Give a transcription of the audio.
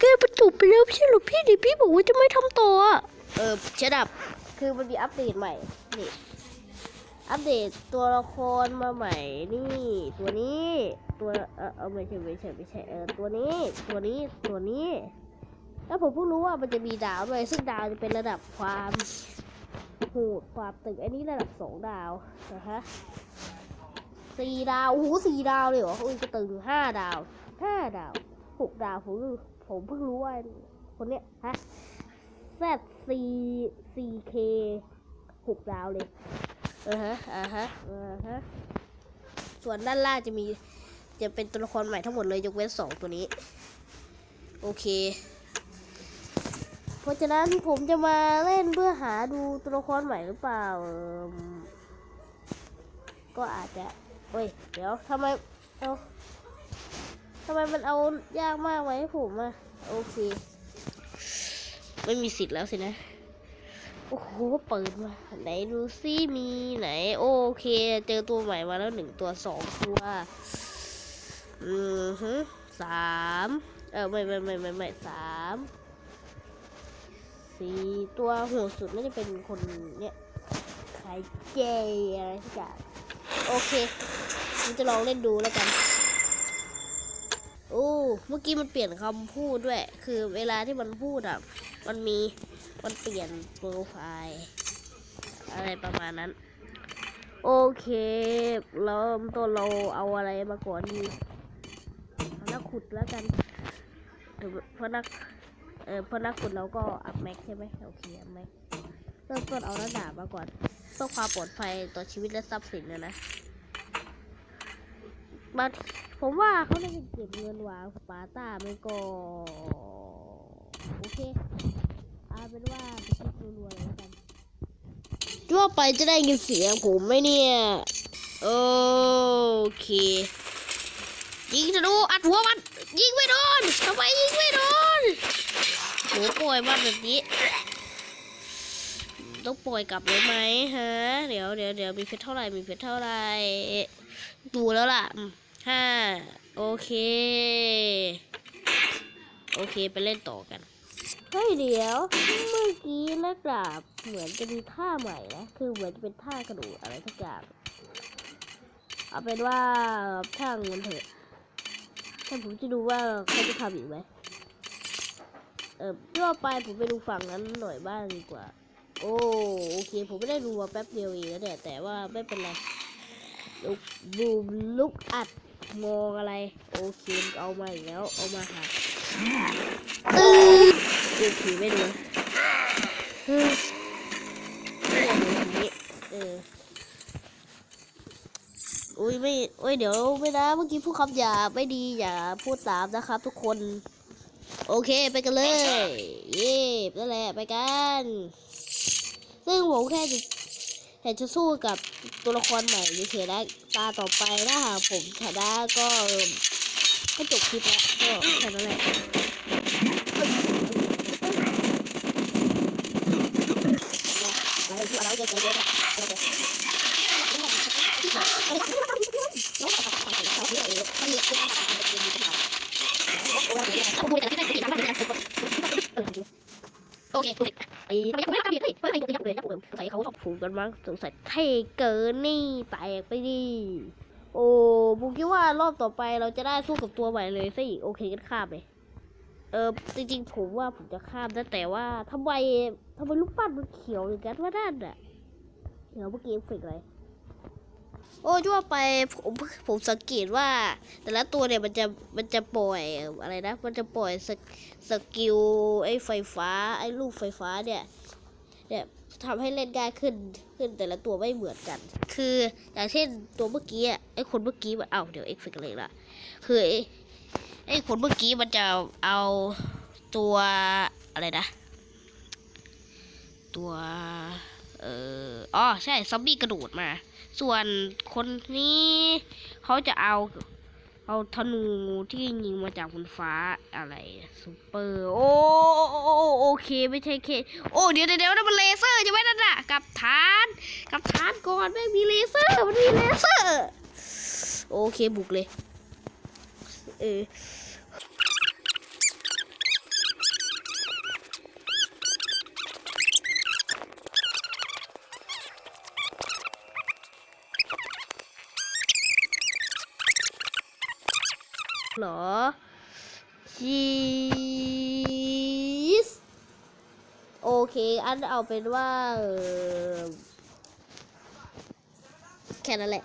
แก้ประตูไปแล้วไม่หรอพี่ดิพี่บอกว่าจะไม่ทำต่ออะเออเชดับ คือมันมีอัปเดตใหม่ นี่ อัปเดตตัวละครมาใหม่ นี่ ตัวนี้ ตัวเออเออไม่ใช่ไม่ใช่ไม่ใช่เออตัวนี้ ตัวนี้ ตัวนี้ แล้วผมเพิ่งรู้ว่ามันจะมีดาวด้วย ซึ่งดาวจะเป็นระดับความโหดความตึกอันนี้ระดับสองดาวนะฮะสี่ดาว โอ้โหสี่ดาวเลยเหรออุ้ยจะตึงห้าดาวห้าดาว หกดาวผมผมเพิ่งรู้ว่าคนเนี้ยฮะ Z C C K หกดาวเลยอ่าฮะอ่าฮะอ่าฮะส่วนด้านล่างจะมีจะเป็นตัวละครใหม่ทั้งหมดเลยยกเว้นสองตัวนี้ โอเค เพราะฉะนั้นผมจะมาเล่นเพื่อหาดูตัวละครใหม่หรือเปล่าเอิ่มก็อาจจะ เฮ้ย เดี๋ยวทำไม เอา ทำไมมันเอายากมากไว้ให้ผมอะโอเค ไม่มีสิทธิ์แล้วสินะ โอ้โห เปิดมา ไหนดูซิมีไหน โอเค เจอตัวใหม่มาแล้วหนึ่งตัวสองตัว อืมฮึสามเออไม่ไม่ไม่ไม่ไม่สามสี่ตัวโหดสุดน่าจะเป็นคนเนี่ยขายเจอะไรสักอย่างโอเคผมจะลองเล่นดูแล้วกัน โอ้เมื่อกี้มันเปลี่ยนคำพูดด้วย คือเวลาที่มันพูดอะ มันมีมันเปลี่ยนโปรไฟล์อะไรประมาณนั้น โอเคเริ่มต้นเราเอาอะไรมาก่อนดีเอานักขุดแล้วกันเดี๋ยวเพนักเออพนักขุดเราก็อัพแม็กใช่ไหมโอเคอัพแม็กเริ่มต้นเอาหน้าดาบมาก่อนเพื่อความปลอดภัยต่อชีวิตและทรัพย์สินนะนะ บาผมว่าเขาน่าจะเก็บเงินหวางสปาร์ต้าไม่ก็โอเคเอาเป็นว่าไปคิดรัวๆเลยแล้วกันทั่วไปจะได้ยินเสียงผมไหมเนี่ย โอเค ยิงธนูอัดหัวมัน ยิงไม่โดนทำไมยิงไม่โดนโหปล่อยมาแบบนี้ ต้องปล่อยกลับเลยไหมฮะ เดี๋ยวเดี๋ยวเดี๋ยวมีเพชรเท่าไหร่มีเพชรเท่าไหร่ ดูแล้วล่ะ ห้าโอเค โอเคไปเล่นต่อกัน เฮ้ยเดี๋ยว เมื่อกี้นักดาบเหมือนจะมีท่าใหม่นะ คือเหมือนจะเป็นท่ากระโดดอะไรสักอย่างเอาเป็นว่าช่างมันเถอะถ้าผมจะดูว่าเขาจะทำอีกไหมเออทั่วไปผมไปดูฝั่งนั้นหน่อยบ้างดีกว่า โอ้โอเค ผมไม่ได้ดูมาแป๊บเดียวเองนะเนี่แต่ว่าไม่เป็นไร ลุกบูมลุกอัดมองอะไร โอเคเอามาอีกแล้วเอามาหาเออโอเคไม่ดูเออเอออุ้ยไม่โอ้ยเดี๋ยวไม่นะเมื่อกี้พูดคำหยาบไม่ดีอย่าพูดตามนะครับทุกคน โอเคไปกันเลย เย่นั่นแหละไปกัน ซึ่งผมแค่จะ แค่จะสู้กับตัวละครใหม่เฉยๆนะตาต่อไปถ้าหากผมชนะก็เอิ่มก็จบคลิปแล้วก็แค่นั้นแหละโอเคโอเค ไอ้ทำไมยังไม่ทำดีเฮ้ยเฮ้ยยังไม่ยังไม่ใส่เขาชอบผูกกันมั้งสงสัยเท่เกินนี่แตกไปดิโอ้ผมคิดว่ารอบต่อไปเราจะได้สู้กับตัวใหม่เลยสิโอเคกันข้ามเลยเออจริงๆผมว่าผมจะข้ามนะแต่ว่าทำไมทำไมลูกปั้นมันเขียวอย่างนั้นว่านั่นอะเดี๋ยวเมื่อกี้เอฟเฟกอะไร โอ้ทั่วไปผมผมสังเกตว่า แต่ละตัวเนี่ยมันจะมันจะปล่อยอะไรนะ มันจะปล่อยสกสกิลไอ้ไฟฟ้าไอ้ลูกไฟฟ้าเนี่ยเนี่ยทำให้เล่นง่ายขึ้นขึ้นแต่ละตัวไม่เหมือนกัน คืออย่างเช่นตัวเมื่อกี้ไอ้คนเมื่อกี้มันเอาเดี๋ยวเอ็กฟิกเลยละคือไอ้ไอ้คนเมื่อกี้มันจะเอาตัวอะไรนะ ตัว อ๋อใช่ซอมบี้กระโดดมา ส่วนคนนี้เขาจะเอา เอาธนูที่ยิงมาจากบนฟ้าอะไรซูเปอร์โอ้โอ้โอ้โอเคไม่ใช่เคโอ้เดี๋ยวเดี๋ยวเดี๋ยวนั่นมันเลเซอร์ใช่ไหมนั่นน่ะกับฐานกับฐานก่อนไม่มีเลเซอร์มันมีเลเซอร์ โอเคบุกเลย เออ หรอชีสโอเค อันเอาเป็นว่าแค่นั้นแหละ